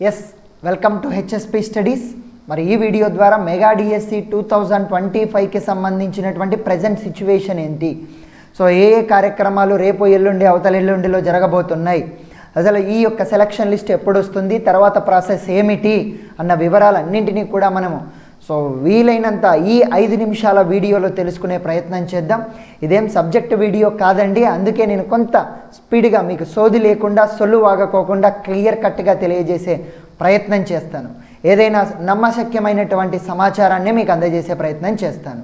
Yes welcome to HSP studies మరి ఈ video ద్వారా mega DSC two thousand twenty ఫైవ్కి సంబంధించినటువంటి ప్రజెంట్ సిచ్యువేషన్ ఏంటి? సో ఏ ఏ కార్యక్రమాలు రేపు ఎల్లుండి అవతల ఎల్లుండిలో జరగబోతున్నాయి? అసలు ఈ యొక్క సెలక్షన్ లిస్ట్ ఎప్పుడు వస్తుంది? తర్వాత ప్రాసెస్ ఏమిటి? అన్న వివరాలన్నింటినీ కూడా మనము సో వీలైనంత ఈ ఐదు నిమిషాల వీడియోలో తెలుసుకునే ప్రయత్నం చేద్దాం. ఇదేం సబ్జెక్ట్ వీడియో కాదండి. అందుకే నేను కొంత స్పీడ్గా మీకు సోది లేకుండా సొల్లు వాగకోకుండా క్లియర్ కట్గా తెలియజేసే ప్రయత్నం చేస్తాను. ఏదైనా నమ్మశక్యమైనటువంటి సమాచారాన్ని మీకు అందజేసే ప్రయత్నం చేస్తాను.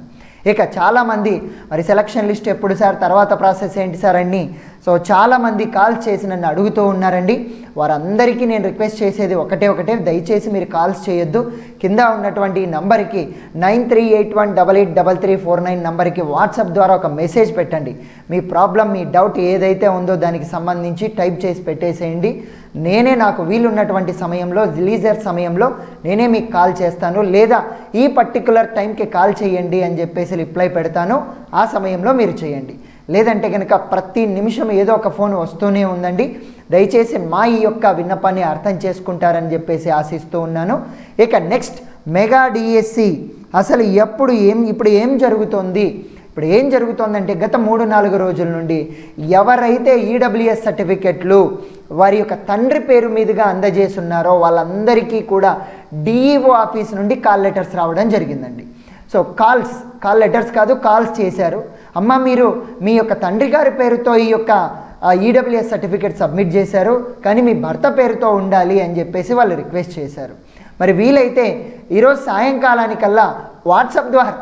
ఇక చాలామంది మరి సెలక్షన్ లిస్ట్ ఎప్పుడు సార్? తర్వాత ప్రాసెస్ ఏంటి సార్ అన్ని? సో చాలామంది కాల్స్ చేసి నన్ను అడుగుతూ ఉన్నారండి. వారందరికీ నేను రిక్వెస్ట్ చేసేది ఒకటే ఒకటే. దయచేసి మీరు కాల్స్ చేయొద్దు. కింద ఉన్నటువంటి నంబర్కి nine three eight one double eight double three four nine నంబర్కి వాట్సాప్ ద్వారా ఒక మెసేజ్ పెట్టండి. మీ ప్రాబ్లం మీ డౌట్ ఏదైతే ఉందో దానికి సంబంధించి టైప్ చేసి పెట్టేసేయండి. నేనే నాకు వీలున్నటువంటి సమయంలో లీజర్ సమయంలో నేనే మీకు కాల్ చేస్తాను. లేదా ఈ పర్టికులర్ టైంకి కాల్ చేయండి అని చెప్పేసి రిప్లై పెడతాను. ఆ సమయంలో మీరు చేయండి. లేదంటే కనుక ప్రతి నిమిషం ఏదో ఒక ఫోన్ వస్తూనే ఉందండి. దయచేసి మా ఈ యొక్క విన్నపాన్ని అర్థం చేసుకుంటారని చెప్పేసి ఆశిస్తూ ఉన్నాను. ఇక నెక్స్ట్ మెగా డిఎస్సి అసలు ఎప్పుడు ఏం ఇప్పుడు ఏం జరుగుతోంది? ఇప్పుడు ఏం జరుగుతోందంటే గత మూడు నాలుగు రోజుల నుండి ఎవరైతే ఈడబ్ల్యూఎస్ సర్టిఫికెట్లు వారి యొక్క తండ్రి పేరు మీదుగా అందజేస్తున్నారో వాళ్ళందరికీ కూడా డిఈఓ ఆఫీస్ నుండి కాల్ లెటర్స్ రావడం జరిగిందండి. సో కాల్స్ కాల్ లెటర్స్ కాదు కాల్స్ చేశారు. అమ్మ మీరు మీ యొక్క తండ్రి గారి పేరుతో ఈ యొక్క ఈడబ్ల్యూఎస్ సర్టిఫికేట్ సబ్మిట్ చేశారు కానీ మీ భర్త పేరుతో ఉండాలి అని చెప్పేసి వాళ్ళు రిక్వెస్ట్ చేశారు. మరి వీలైతే ఈరోజు సాయంకాలానికల్లా వాట్సాప్ ద్వారా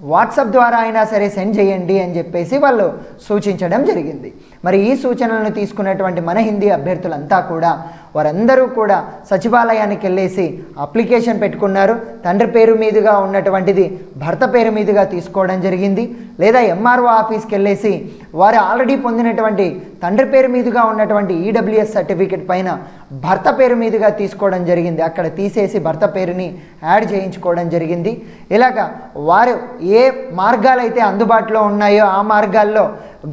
వాట్సాప్ ద్వారా అయినా సరే సెండ్ చేయండి అని చెప్పేసి వాళ్ళు సూచించడం జరిగింది. మరి ఈ సూచనలను తీసుకున్నటువంటి మన హిందీ అభ్యర్థులంతా కూడా వారందరూ కూడా సచివాలయానికి వెళ్ళేసి అప్లికేషన్ పెట్టుకున్నారు. తండ్రి పేరు మీదుగా ఉన్నటువంటిది భర్త పేరు మీదుగా తీసుకోవడం జరిగింది. లేదా ఎంఆర్ఓ ఆఫీస్కి వెళ్ళేసి వారు ఆల్రెడీ పొందినటువంటి తండ్రి పేరు మీదుగా ఉన్నటువంటి ఈడబ్ల్యూఎస్ సర్టిఫికెట్ పైన భర్త పేరు మీదుగా తీసుకోవడం జరిగింది. అక్కడ తీసేసి భర్త పేరుని యాడ్ చేయించుకోవడం జరిగింది. ఇలాగా వారు ఏ మార్గాలైతే అందుబాటులో ఉన్నాయో ఆ మార్గాల్లో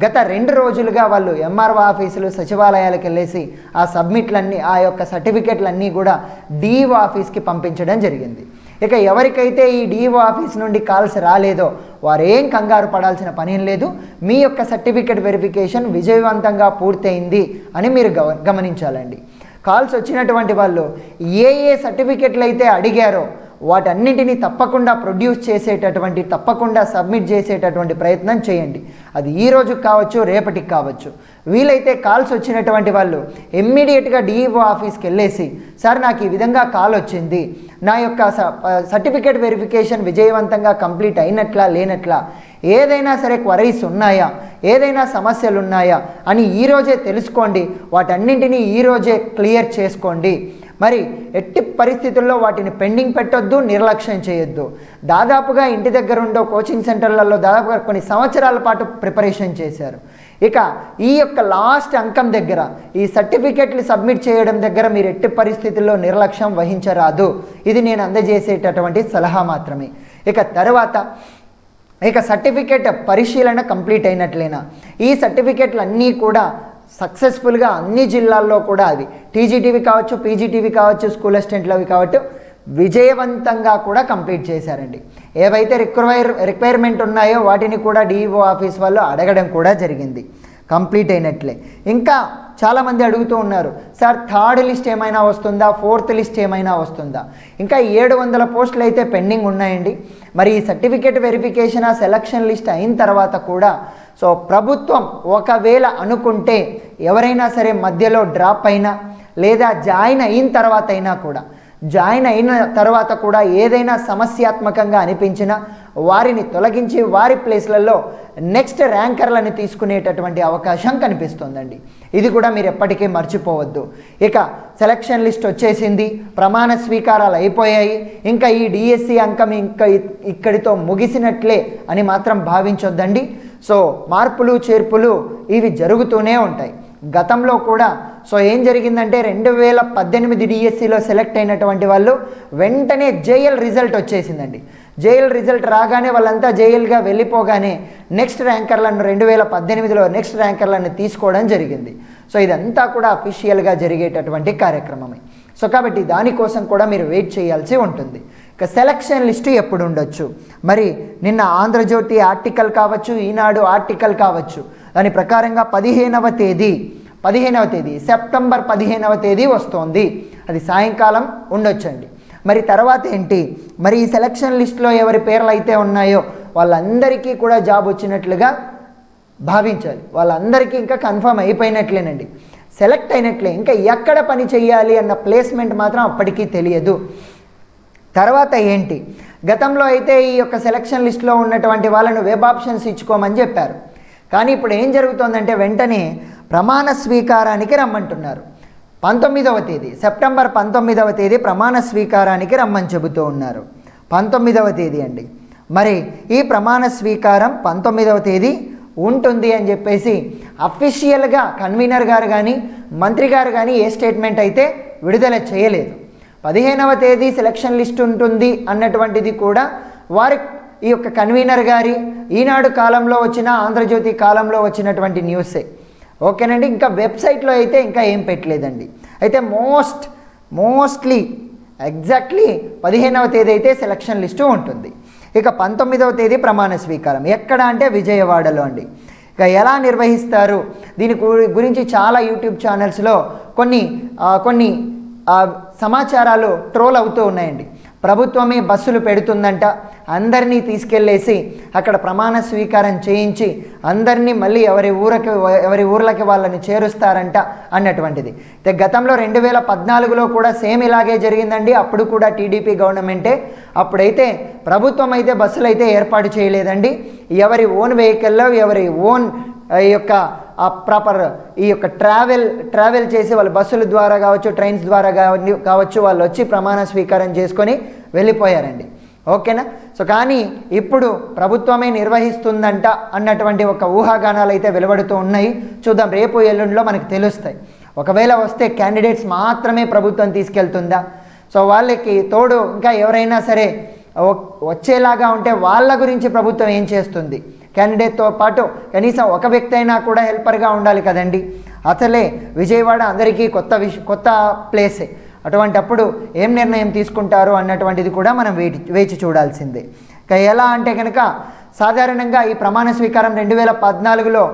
గత రెండు రోజులుగా వాళ్ళు ఎంఆర్ఓ ఆఫీసులు సచివాలయాలకు వెళ్ళేసి ఆ సబ్మిట్లన్నీ ఆ యొక్క సర్టిఫికెట్లన్నీ కూడా డిఈఓ ఆఫీస్కి పంపించడం జరిగింది. ఇక ఎవరికైతే ఈ డిఓ ఆఫీస్ నుండి కాల్స్ రాలేదో వారేం కంగారు పడాల్సిన పనేం లేదు. మీ యొక్క సర్టిఫికెట్ వెరిఫికేషన్ విజయవంతంగా పూర్తయింది అని మీరు గవ గమనించాలండి. కాల్స్ వచ్చినటువంటి వాళ్ళు ఏ ఏ సర్టిఫికెట్లు అయితే అడిగారో వాటన్నిటినీ తప్పకుండా ప్రొడ్యూస్ చేసేటటువంటి తప్పకుండా సబ్మిట్ చేసేటటువంటి ప్రయత్నం చేయండి. అది ఈ రోజుకి కావచ్చు రేపటికి కావచ్చు. వీలైతే కాల్స్ వచ్చినటువంటి వాళ్ళు ఇమ్మీడియట్గా డిఈఓ ఆఫీస్కి వెళ్ళేసి సార్ నాకు ఈ విధంగా కాల్ వచ్చింది. నా యొక్క సర్టిఫికేట్ వెరిఫికేషన్ విజయవంతంగా కంప్లీట్ అయినట్లా లేనట్లా ఏదైనా సరే క్వరీస్ ఉన్నాయా? ఏదైనా సమస్యలు ఉన్నాయా అని ఈరోజే తెలుసుకోండి. వాటన్నింటినీ ఈరోజే క్లియర్ చేసుకోండి. మరి ఎట్టి పరిస్థితుల్లో వాటిని పెండింగ్ పెట్టొద్దు నిర్లక్ష్యం చేయొద్దు. దాదాపుగా ఇంటి దగ్గర ఉండో కోచింగ్ సెంటర్లలో దాదాపుగా కొన్ని సంవత్సరాల పాటు ప్రిపరేషన్ చేశారు. ఇక ఈ యొక్క లాస్ట్ అంకం దగ్గర ఈ సర్టిఫికెట్లు సబ్మిట్ చేయడం దగ్గర మీరు ఎట్టి పరిస్థితుల్లో నిర్లక్ష్యం వహించరాదు. ఇది నేను అందజేసేటటువంటి సలహా మాత్రమే. ఇక తర్వాత ఇక సర్టిఫికేట్ పరిశీలన కంప్లీట్ అయినట్లేనా? ఈ సర్టిఫికెట్లు అన్నీ కూడా సక్సెస్ఫుల్గా అన్ని జిల్లాల్లో కూడా అది. టీజీటీవీ కావచ్చు పీజీటీవీ కావచ్చు స్కూల్ అసిస్టెంట్లు అవి కావచ్చు విజయవంతంగా కూడా కంప్లీట్ చేశారండి. ఏవైతే రిక్వైర్ రిక్వైర్మెంట్ ఉన్నాయో వాటిని కూడా డిఈఓ ఆఫీస్ వాళ్ళు అడగడం కూడా జరిగింది. కంప్లీట్ అయినట్లే. ఇంకా చాలామంది అడుగుతూ ఉన్నారు సార్ థర్డ్ లిస్ట్ ఏమైనా వస్తుందా? ఫోర్త్ లిస్ట్ ఏమైనా వస్తుందా? ఇంకా ఏడు వందల పోస్టులు అయితే పెండింగ్ ఉన్నాయండి. మరి ఈ సర్టిఫికేట్ వెరిఫికేషన్ ఆ సెలక్షన్ లిస్ట్ అయిన తర్వాత కూడా సో ప్రభుత్వం ఒకవేళ అనుకుంటే ఎవరైనా సరే మధ్యలో డ్రాప్ అయినా లేదా జాయిన్ అయిన తర్వాత అయినా కూడా జాయిన్ అయిన తర్వాత కూడా ఏదైనా సమస్యాత్మకంగా అనిపించినా వారిని తొలగించి వారి ప్లేస్లలో నెక్స్ట్ ర్యాంకర్లను తీసుకునేటటువంటి అవకాశం కనిపిస్తుందండి. ఇది కూడా మీరు ఎప్పటికీ మర్చిపోవద్దు. ఇక సెలక్షన్ లిస్ట్ వచ్చేసింది. ప్రమాణ స్వీకారాలు అయిపోయాయి. ఇంకా ఈ డిఎస్సి అంకం ఇంకా ఇక్కడితో ముగిసినట్లే అని మాత్రం భావించొద్దండి. సో మార్పులు చేర్పులు ఇవి జరుగుతూనే ఉంటాయి. గతంలో కూడా సో ఏం జరిగిందంటే రెండు వేల పద్దెనిమిది డిఎస్సిలో సెలెక్ట్ అయినటువంటి వాళ్ళు వెంటనే జేఎల్ రిజల్ట్ వచ్చేసిందండి. జైల్ రిజల్ట్ రాగానే వాళ్ళంతా జైలుగా వెళ్ళిపోగానే నెక్స్ట్ ర్యాంకర్లను రెండు వేల పద్దెనిమిదిలో నెక్స్ట్ ర్యాంకర్లను తీసుకోవడం జరిగింది. సో ఇదంతా కూడా అఫీషియల్గా జరిగేటటువంటి కార్యక్రమమే. సో కాబట్టి దానికోసం కూడా మీరు వెయిట్ చేయాల్సి ఉంటుంది. ఇక సెలక్షన్ లిస్టు ఎప్పుడు ఉండొచ్చు? మరి నిన్న ఆంధ్రజ్యోతి ఆర్టికల్ కావచ్చు ఈనాడు ఆర్టికల్ కావచ్చు. దాని ప్రకారంగా పదిహేనవ తేదీ పదిహేనవ తేదీ సెప్టెంబర్ పదిహేనవ తేదీ వస్తోంది. అది సాయంకాలం ఉండొచ్చండి. మరి తర్వాత ఏంటి? మరి ఈ సెలక్షన్ లిస్ట్లో ఎవరి పేర్లు అయితే ఉన్నాయో వాళ్ళందరికీ కూడా జాబ్ వచ్చినట్లుగా భావించాలి. వాళ్ళందరికీ ఇంకా కన్ఫర్మ్ అయిపోయినట్లేనండి. సెలెక్ట్ అయినట్లే. ఇంకా ఎక్కడ పని చేయాలి అన్న ప్లేస్మెంట్ మాత్రం అప్పటికీ తెలియదు. తర్వాత ఏంటి? గతంలో అయితే ఈ యొక్క సెలక్షన్ లిస్ట్లో ఉన్నటువంటి వాళ్ళను వెబ్ ఆప్షన్స్ ఇచ్చుకోమని చెప్పారు. కానీ ఇప్పుడు ఏం జరుగుతోందంటే వెంటనే ప్రమాణ స్వీకారానికి రమ్మంటున్నారు. పంతొమ్మిదవ తేదీ సెప్టెంబర్ పంతొమ్మిదవ తేదీ ప్రమాణ స్వీకారానికి రమ్మని చెబుతూ ఉన్నారు. పంతొమ్మిదవ తేదీ అండి. మరి ఈ ప్రమాణ స్వీకారం పంతొమ్మిదవ తేదీ ఉంటుంది అని చెప్పేసి అఫీషియల్గా కన్వీనర్ గారు కానీ మంత్రి గారు కానీ ఏ స్టేట్మెంట్ అయితే విడుదల చేయలేదు. పదిహేనవ తేదీ సెలక్షన్ లిస్ట్ ఉంటుంది అన్నటువంటిది కూడా వారి ఈ యొక్క కన్వీనర్ గారి ఈనాడు కాలంలో వచ్చిన ఆంధ్రజ్యోతి కాలంలో వచ్చినటువంటి న్యూసే. ఓకేనండి? ఇంకా వెబ్సైట్లో అయితే ఇంకా ఏం పెట్టలేదండి. అయితే మోస్ట్ మోస్ట్లీ ఎగ్జాక్ట్లీ పదిహేనవ తేదీ అయితే సెలక్షన్ లిస్టు ఉంటుంది. ఇక పంతొమ్మిదవ తేదీ ప్రమాణ స్వీకారం. ఎక్కడ అంటే విజయవాడలో అండి. ఇక ఎలా నిర్వహిస్తారు? దీని గు- గురించి చాలా యూట్యూబ్ ఛానల్స్లో కొన్ని కొన్ని సమాచారాలు ట్రోల్ అవుతూ ఉన్నాయండి. ప్రభుత్వమే బస్సులు పెడుతుందంట. అందరినీ తీసుకెళ్ళేసి అక్కడ ప్రమాణ స్వీకారం చేయించి అందరినీ మళ్ళీ ఎవరి ఊరికి ఎవరి ఊర్లకి వాళ్ళని చేరుస్తారంట అన్నటువంటిది. గతంలో రెండు వేల పద్నాలుగులో కూడా సేమ్ ఇలాగే జరిగిందండి. అప్పుడు కూడా టీడీపీ గవర్నమెంటే. అప్పుడైతే ప్రభుత్వం అయితే బస్సులు అయితే ఏర్పాటు చేయలేదండి. ఎవరి ఓన్ వెహికల్లో ఎవరి ఓన్ యొక్క ఆ ప్రాపర్ ఈ యొక్క ట్రావెల్ ట్రావెల్ చేసి వాళ్ళు బస్సుల ద్వారా కావచ్చు ట్రైన్స్ ద్వారా కావచ్చు వాళ్ళు వచ్చి ప్రమాణ స్వీకారం చేసుకొని వెళ్ళిపోయారండి. ఓకేనా? సో కానీ ఇప్పుడు ప్రభుత్వమే నిర్వహిస్తుందంట అన్నటువంటి ఒక ఊహాగానాలు అయితే వెలువడుతూ ఉన్నాయి. చూద్దాం రేపు ఎల్లుండిలో మనకు తెలుస్తాయి. ఒకవేళ వస్తే క్యాండిడేట్స్ మాత్రమే ప్రభుత్వం తీసుకెళ్తుందా? సో వాళ్ళకి తోడు ఇంకా ఎవరైనా సరే వచ్చేలాగా ఉంటే వాళ్ళ గురించి ప్రభుత్వం ఏం చేస్తుంది? క్యాండిడేట్తో పాటు కనీసం ఒక వ్యక్తి అయినా కూడా హెల్పర్గా ఉండాలి కదండి. అసలే విజయవాడ అందరికీ కొత్త విష కొత్త ప్లేసే అటువంటప్పుడు ఏం నిర్ణయం తీసుకుంటారు అన్నటువంటిది కూడా మనం వేచి వేచి చూడాల్సిందే. ఇక ఎలా అంటే కనుక సాధారణంగా ఈ ప్రమాణ స్వీకారం రెండు వేల పద్నాలుగులో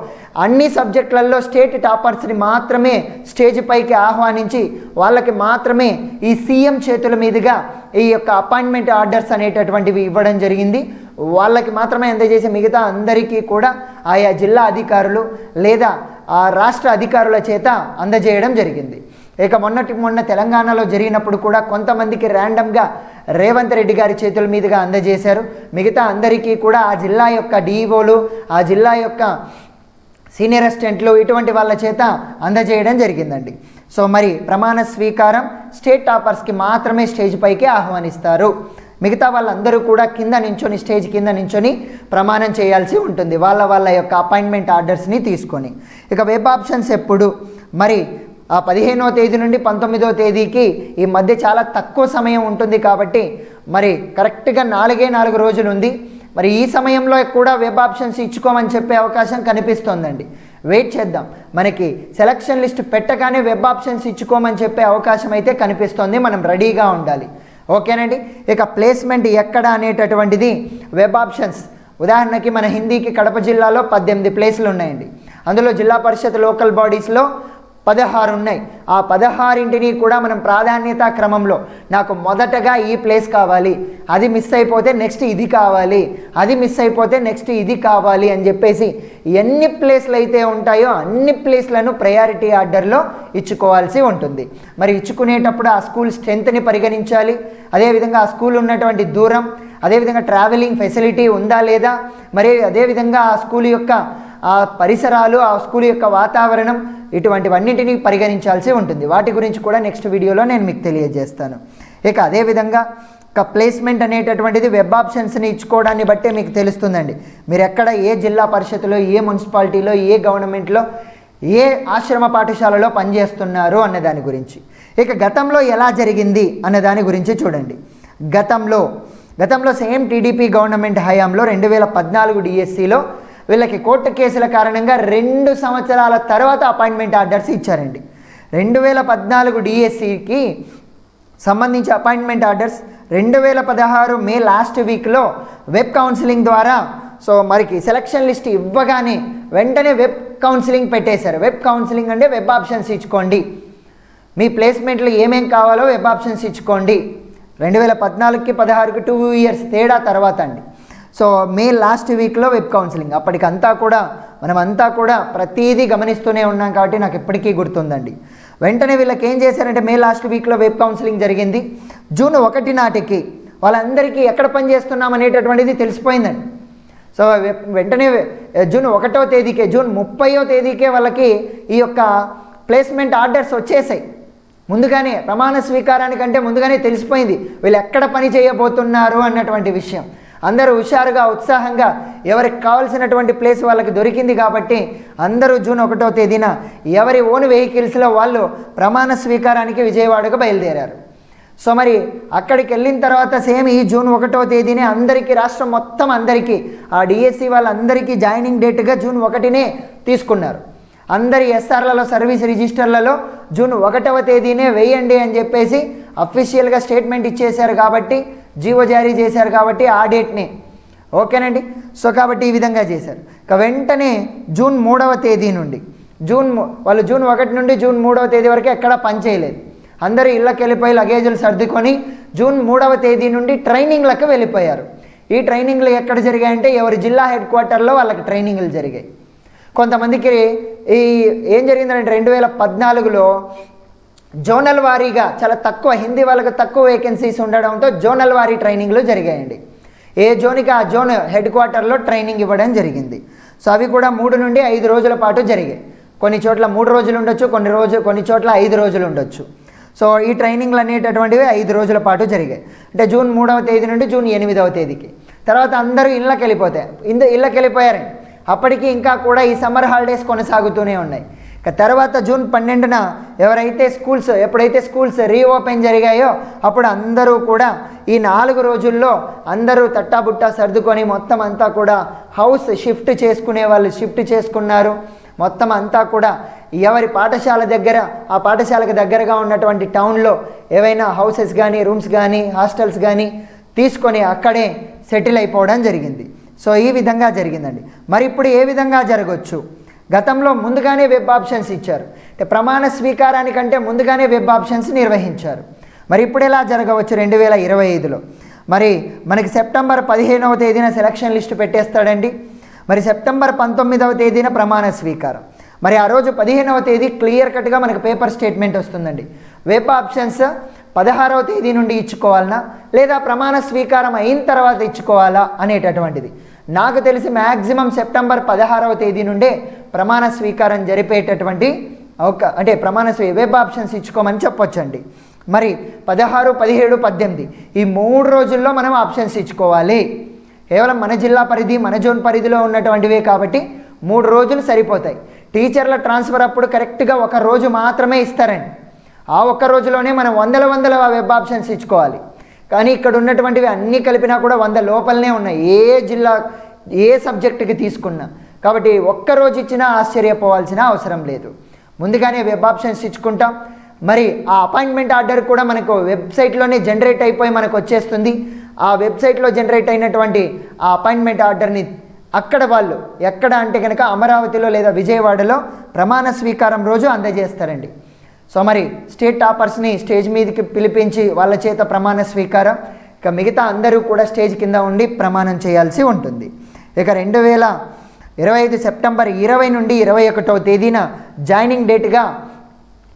అన్ని సబ్జెక్టులలో స్టేట్ టాపర్స్ని మాత్రమే స్టేజ్ పైకి ఆహ్వానించి వాళ్ళకి మాత్రమే ఈ సీఎం చేతుల మీదుగా ఈ యొక్క అపాయింట్మెంట్ ఆర్డర్స్ అనేటటువంటివి ఇవ్వడం జరిగింది. వాళ్ళకి మాత్రమే అందజేసి మిగతా అందరికీ కూడా ఆయా జిల్లా అధికారులు లేదా ఆ రాష్ట్ర అధికారుల చేత అందజేయడం జరిగింది. ఇక మొన్నటి మొన్న తెలంగాణలో జరిగినప్పుడు కూడా కొంతమందికి ర్యాండమ్గా రేవంత్ రెడ్డి గారి చేతుల మీదుగా అందజేశారు. మిగతా అందరికీ కూడా ఆ జిల్లా యొక్క డిఈఓలు ఆ జిల్లా యొక్క సీనియర్ అసిస్టెంట్లు ఇటువంటి వాళ్ళ చేత అందజేయడం జరిగిందండి. సో మరి ప్రమాణ స్వీకారం స్టేట్ టాపర్స్కి మాత్రమే స్టేజ్ పైకి ఆహ్వానిస్తారు. మిగతా వాళ్ళందరూ కూడా కింద నించొని స్టేజ్ కింద నించొని ప్రమాణం చేయాల్సి ఉంటుంది. వాళ్ళ వాళ్ళ యొక్క అపాయింట్మెంట్ ఆర్డర్స్ని తీసుకొని. ఇక వెబ్ ఆప్షన్స్ ఎప్పుడు? మరి ఆ పదిహేనవ తేదీ నుండి పంతొమ్మిదవ తేదీకి ఈ మధ్య చాలా తక్కువ సమయం ఉంటుంది కాబట్టి మరి కరెక్ట్గా నాలుగే నాలుగు రోజులు ఉంది. మరి ఈ సమయంలో కూడా వెబ్ ఆప్షన్స్ ఇచ్చుకోమని చెప్పే అవకాశం కనిపిస్తోందండి. వెయిట్ చేద్దాం. మనకి సెలక్షన్ లిస్ట్ పెట్టగానే వెబ్ ఆప్షన్స్ ఇచ్చుకోమని చెప్పే అవకాశం అయితే కనిపిస్తోంది. మనం రెడీగా ఉండాలి. ఓకేనండి? ఇక ప్లేస్మెంట్ ఎక్కడ అనేటటువంటిది వెబ్ ఆప్షన్స్. ఉదాహరణకి మన హిందీకి కడప జిల్లాలో పద్దెనిమిది ప్లేసులు ఉన్నాయండి. అందులో జిల్లా పరిషత్ లోకల్ బాడీస్లో పదహారు ఉన్నాయి ఆ పదహారింటిని కూడా మనం ప్రాధాన్యత క్రమంలో నాకు మొదటగా ఈ ప్లేస్ కావాలి అది మిస్ అయిపోతే నెక్స్ట్ ఇది కావాలి అది మిస్ అయిపోతే నెక్స్ట్ ఇది కావాలి అని చెప్పేసి ఎన్ని ప్లేస్లు అయితే ఉంటాయో అన్ని ప్లేస్లను ప్రయారిటీ ఆర్డర్లో ఇచ్చుకోవాల్సి ఉంటుంది. మరి ఇచ్చుకునేటప్పుడు ఆ స్కూల్ స్ట్రెంత్ని పరిగణించాలి అదేవిధంగా ఆ స్కూల్ ఉన్నటువంటి దూరం అదేవిధంగా ట్రావెలింగ్ ఫెసిలిటీ ఉందా లేదా మరి అదేవిధంగా ఆ స్కూల్ యొక్క ఆ పరిసరాలు ఆ స్కూల్ యొక్క వాతావరణం ఇటువంటివన్నింటినీ పరిగణించాల్సి ఉంటుంది. వాటి గురించి కూడా నెక్స్ట్ వీడియోలో నేను మీకు తెలియజేస్తాను. ఇక అదేవిధంగా ఒక ప్లేస్మెంట్ అనేటటువంటిది వెబ్ ఆప్షన్స్ని ఇచ్చుకోవడాన్ని బట్టే మీకు తెలుస్తుందండి. మీరు ఎక్కడ ఏ జిల్లా పరిషత్లో ఏ మున్సిపాలిటీలో ఏ గవర్నమెంట్లో ఏ ఆశ్రమ పాఠశాలలో పనిచేస్తున్నారు అన్న దాని గురించి. ఇక గతంలో ఎలా జరిగింది అన్న దాని గురించి చూడండి. గతంలో గతంలో సేమ్ టీడీపీ గవర్నమెంట్ హయాంలో రెండు వేల పద్నాలుగు డిఎస్సిలో వీళ్ళకి కోర్టు కేసుల కారణంగా రెండు సంవత్సరాల తర్వాత అపాయింట్మెంట్ ఆర్డర్స్ ఇచ్చారండి. రెండు వేల పద్నాలుగు డిఎస్సికి సంబంధించి అపాయింట్మెంట్ ఆర్డర్స్ రెండు వేల పదహారు మే లాస్ట్ వీక్లో వెబ్ కౌన్సిలింగ్ ద్వారా సో మరికి సెలక్షన్ లిస్ట్ ఇవ్వగానే వెంటనే వెబ్ కౌన్సిలింగ్ పెట్టేశారు. వెబ్ కౌన్సిలింగ్ అంటే వెబ్ ఆప్షన్స్ ఇచ్చుకోండి. మీ ప్లేస్మెంట్లో ఏమేం కావాలో వెబ్ ఆప్షన్స్ ఇచ్చుకోండి. రెండు వేల పద్నాలుగుకి పదహారుకి టూ ఇయర్స్ తేడా తర్వాత అండి. సో మే లాస్ట్ వీక్లో వెబ్ కౌన్సిలింగ్. అప్పటికంతా కూడా మనమంతా కూడా ప్రతిదీ గమనిస్తూనే ఉన్నాం కాబట్టి నాకు ఎప్పటికీ గుర్తుందండి. వెంటనే వీళ్ళకి ఏం చేశారంటే మే లాస్ట్ వీక్లో వెబ్ కౌన్సిలింగ్ జరిగింది. జూన్ ఒకటి నాటికి వాళ్ళందరికీ ఎక్కడ పని చేస్తున్నాం అనేటటువంటిది తెలిసిపోయిందండి. సో వెంటనే జూన్ ఒకటో తేదీకే జూన్ ముప్పయో తేదీకే వాళ్ళకి ఈ యొక్క ప్లేస్మెంట్ ఆర్డర్స్ వచ్చేసాయి. ముందుగానే ప్రమాణ స్వీకారానికంటే ముందుగానే తెలిసిపోయింది. వీళ్ళు ఎక్కడ పని చేయబోతున్నారు అన్నటువంటి విషయం. అందరూ హుషారుగా ఉత్సాహంగా ఎవరికి కావాల్సినటువంటి ప్లేస్ వాళ్ళకి దొరికింది కాబట్టి అందరూ జూన్ ఒకటో తేదీన ఎవరి ఓన్ వెహికల్స్లో వాళ్ళు ప్రమాణ స్వీకారానికి విజయవాడకు బయలుదేరారు. సో మరి అక్కడికి వెళ్ళిన తర్వాత సేమ్ ఈ జూన్ ఒకటో తేదీనే అందరికీ రాష్ట్రం మొత్తం అందరికీ ఆ డిఎస్సి వాళ్ళందరికీ జాయినింగ్ డేట్గా జూన్ ఒకటినే తీసుకున్నారు. అందరి ఎస్ఆర్లలో సర్వీస్ రిజిస్టర్లలో జూన్ ఒకటవ తేదీనే వేయండి అని చెప్పేసి అఫీషియల్గా స్టేట్మెంట్ ఇచ్చేశారు కాబట్టి జీవో జారీ చేశారు కాబట్టి ఆ డేట్నే. ఓకేనండి? సో కాబట్టి ఈ విధంగా చేశారు. ఇక వెంటనే జూన్ మూడవ తేదీ నుండి జూన్ వాళ్ళు జూన్ ఒకటి నుండి జూన్ మూడవ తేదీ వరకు ఎక్కడా పని చేయలేదు. అందరూ ఇళ్ళకి వెళ్ళిపోయి లగేజీలు సర్దుకొని జూన్ మూడవ తేదీ నుండి ట్రైనింగ్లకు వెళ్ళిపోయారు. ఈ ట్రైనింగ్లు ఎక్కడ జరిగాయంటే ఎవరి జిల్లా హెడ్ క్వార్టర్లో వాళ్ళకి ట్రైనింగ్లు జరిగాయి. కొంతమందికి ఈ ఏం జరిగిందంటే రెండు వేల పద్నాలుగులో జోనల్ వారీగా చాలా తక్కువ హిందీ వాళ్ళకి తక్కువ వేకెన్సీస్ ఉండడంతో జోనల్ వారీ ట్రైనింగ్లు జరిగాయండి. ఏ జోన్కి ఆ జోన్ హెడ్ క్వార్టర్లో ట్రైనింగ్ ఇవ్వడం జరిగింది. సో అవి కూడా మూడు నుండి ఐదు రోజుల పాటు జరిగాయి. కొన్ని చోట్ల మూడు రోజులు ఉండొచ్చు కొన్ని రోజు కొన్ని చోట్ల ఐదు రోజులు ఉండొచ్చు. సో ఈ ట్రైనింగ్లు అనేటటువంటివి ఐదు రోజుల పాటు జరిగాయి. అంటే జూన్ మూడవ తేదీ నుండి జూన్ ఎనిమిదవ తేదీకి. తర్వాత అందరూ ఇళ్ళకి వెళ్ళిపోతాయి ఇంద ఇళ్ళకి వెళ్ళిపోయారండి అప్పటికి ఇంకా కూడా ఈ సమ్మర్ హాలిడేస్ కొనసాగుతూనే ఉన్నాయి. తర్వాత జూన్ పన్నెండున ఎవరైతే స్కూల్స్ ఎప్పుడైతే స్కూల్స్ రీఓపెన్ జరిగాయో అప్పుడు అందరూ కూడా ఈ నాలుగు రోజుల్లో అందరూ తట్టాబుట్టా సర్దుకొని మొత్తం అంతా కూడా హౌస్ షిఫ్ట్ చేసుకునే వాళ్ళు షిఫ్ట్ చేసుకున్నారు. మొత్తం అంతా కూడా ఎవరి పాఠశాల దగ్గర ఆ పాఠశాలకు దగ్గరగా ఉన్నటువంటి టౌన్లో ఏవైనా హౌసెస్ కానీ రూమ్స్ కానీ హాస్టల్స్ కానీ తీసుకొని అక్కడే సెటిల్ అయిపోవడం జరిగింది. సో ఈ విధంగా జరిగిందండి. మరి ఇప్పుడు ఏ విధంగా జరగవచ్చు గతంలో ముందుగానే వెబ్ ఆప్షన్స్ ఇచ్చారు. అంటే ప్రమాణ స్వీకారానికంటే ముందుగానే వెబ్ ఆప్షన్స్ నిర్వహించారు. మరి ఇప్పుడు ఎలా జరగవచ్చు రెండు వేల ఇరవై ఐదులో? మరి మనకి సెప్టెంబర్ పదిహేనవ తేదీన సెలక్షన్ లిస్టు పెట్టేస్తాడండి. మరి సెప్టెంబర్ పంతొమ్మిదవ తేదీన ప్రమాణ స్వీకారం. మరి ఆ రోజు పదిహేనవ తేదీ క్లియర్ కట్గా మనకు పేపర్ స్టేట్మెంట్ వస్తుందండి. వెబ్ ఆప్షన్స్ పదహారవ తేదీ నుండి ఇచ్చుకోవాలనా? లేదా ప్రమాణ స్వీకారం అయిన తర్వాత ఇచ్చుకోవాలా అనేటటువంటిది. నాకు తెలిసి మ్యాక్సిమం సెప్టెంబర్ పదహారవ తేదీ నుండే ప్రమాణ స్వీకారం జరిపేటటువంటి ఒక అంటే ప్రమాణ స్వీ వెబ్ ఆప్షన్స్ ఇచ్చుకోమని చెప్పొచ్చండి. మరి పదహారు పదిహేడు పద్దెనిమిది ఈ మూడు రోజుల్లో మనం ఆప్షన్స్ ఇచ్చుకోవాలి. కేవలం మన జిల్లా పరిధి మన జోన్ పరిధిలో ఉన్నటువంటివే కాబట్టి మూడు రోజులు సరిపోతాయి. టీచర్ల ట్రాన్స్ఫర్ అప్పుడు కరెక్ట్గా ఒక రోజు మాత్రమే ఇస్తారండి. ఆ ఒక్క రోజులోనే మనం వందల వందల వెబ్ ఆప్షన్స్ ఇచ్చుకోవాలి. కానీ ఇక్కడ ఉన్నటువంటివి అన్నీ కలిపినా కూడా వంద లోపలనే ఉన్నాయి. ఏ జిల్లా ఏ సబ్జెక్టుకి తీసుకున్నా. కాబట్టి ఒక్క రోజు ఇచ్చినా ఆశ్చర్యపోవాల్సిన అవసరం లేదు. ముందుగానే వెబ్ ఆప్షన్స్ ఇచ్చుకుంటాం. మరి ఆ అపాయింట్మెంట్ ఆర్డర్ కూడా మనకు వెబ్సైట్లోనే జనరేట్ అయిపోయి మనకు వచ్చేస్తుంది. ఆ వెబ్సైట్లో జనరేట్ అయినటువంటి ఆ అపాయింట్మెంట్ ఆర్డర్ని అక్కడ వాళ్ళు ఎక్కడ అంటే కనుక అమరావతిలో లేదా విజయవాడలో ప్రమాణ స్వీకారం రోజు అందజేస్తారండి. సో మరి స్టేట్ టాపర్స్ని స్టేజ్ మీదకి పిలిపించి వాళ్ళ చేత ప్రమాణ స్వీకారం ఇక మిగతా అందరూ కూడా స్టేజ్ కింద ఉండి ప్రమాణం చేయాల్సి ఉంటుంది. ఇక రెండు వేల ఇరవై ఐదు సెప్టెంబర్ ఇరవై నుండి ఇరవై ఒకటో తేదీన జాయినింగ్ డేట్గా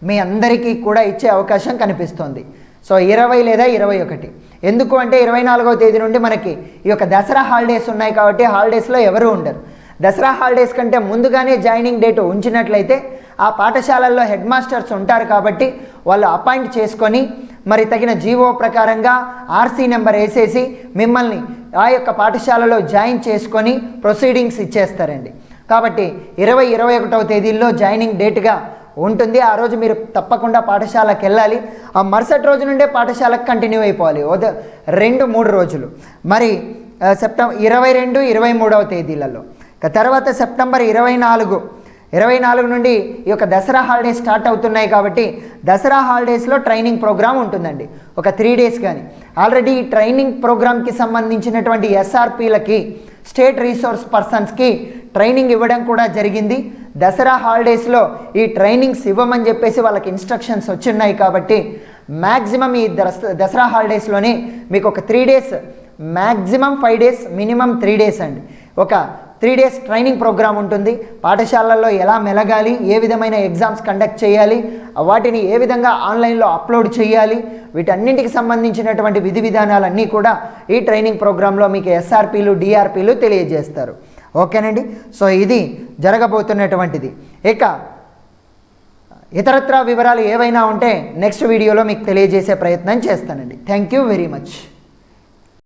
మీ అందరికీ కూడా ఇచ్చే అవకాశం కనిపిస్తోంది. సో ఇరవై లేదా ఇరవై ఒకటి. ఎందుకు అంటే ఇరవై నాలుగవ తేదీ నుండి మనకి ఈ యొక్క దసరా హాలిడేస్ ఉన్నాయి కాబట్టి హాలిడేస్లో ఎవరు ఉండరు. దసరా హాలిడేస్ కంటే ముందుగానే జాయినింగ్ డేట్ ఉంచినట్లయితే ఆ పాఠశాలల్లో హెడ్ మాస్టర్స్ ఉంటారు కాబట్టి వాళ్ళు అపాయింట్ చేసుకొని మరి తగిన జీవో ప్రకారంగా ఆర్సీ నెంబర్ వేసేసి మిమ్మల్ని ఆ యొక్క పాఠశాలలో జాయిన్ చేసుకొని ప్రొసీడింగ్స్ ఇచ్చేస్తారండి. కాబట్టి ఇరవై ఇరవై ఒకటవ తేదీల్లో జాయినింగ్ డేట్గా ఉంటుంది. ఆ రోజు మీరు తప్పకుండా పాఠశాలకు వెళ్ళాలి. ఆ మరుసటి రోజు నుండే పాఠశాలకు కంటిన్యూ అయిపోవాలి. ఉద రెండు మూడు రోజులు. మరి సెప్టెంబర్ ఇరవై రెండు ఇరవై మూడవ తేదీలలో. తర్వాత సెప్టెంబర్ ఇరవై నాలుగు ఇరవై నాలుగు నుండి ఈ యొక్క దసరా హాలిడేస్ స్టార్ట్ అవుతున్నాయి కాబట్టి దసరా హాలిడేస్లో ట్రైనింగ్ ప్రోగ్రామ్ ఉంటుందండి. ఒక త్రీ డేస్ కానీ ఆల్రెడీ ఈ ట్రైనింగ్ ప్రోగ్రామ్కి సంబంధించినటువంటి ఎస్ఆర్పీలకి స్టేట్ రీసోర్స్ పర్సన్స్కి ట్రైనింగ్ ఇవ్వడం కూడా జరిగింది. దసరా హాలిడేస్లో ఈ ట్రైనింగ్స్ ఇవ్వమని చెప్పేసి వాళ్ళకి ఇన్స్ట్రక్షన్స్ వచ్చిన్నాయి కాబట్టి మ్యాక్సిమం ఈ దస దసరా హాలిడేస్లోనే మీకు ఒక three days maximum five days minimum three days అండి. ఒక త్రీ డేస్ ట్రైనింగ్ ప్రోగ్రామ్ ఉంటుంది. పాఠశాలల్లో ఎలా మెలగాలి ఏ విధమైన ఎగ్జామ్స్ కండక్ట్ చేయాలి వాటిని ఏ విధంగా ఆన్లైన్లో అప్లోడ్ చేయాలి వీటన్నింటికి సంబంధించినటువంటి విధి విధానాలన్నీ కూడా ఈ ట్రైనింగ్ ప్రోగ్రాంలో మీకు ఎస్ఆర్పీలు డిఆర్పీలు తెలియజేస్తారు. ఓకేనండి? సో ఇది జరగబోతున్నటువంటిది. ఇక ఇతరత్ర వివరాలు ఏవైనా ఉంటే నెక్స్ట్ వీడియోలో మీకు తెలియజేసే ప్రయత్నం చేస్తానండి. Thank you very much.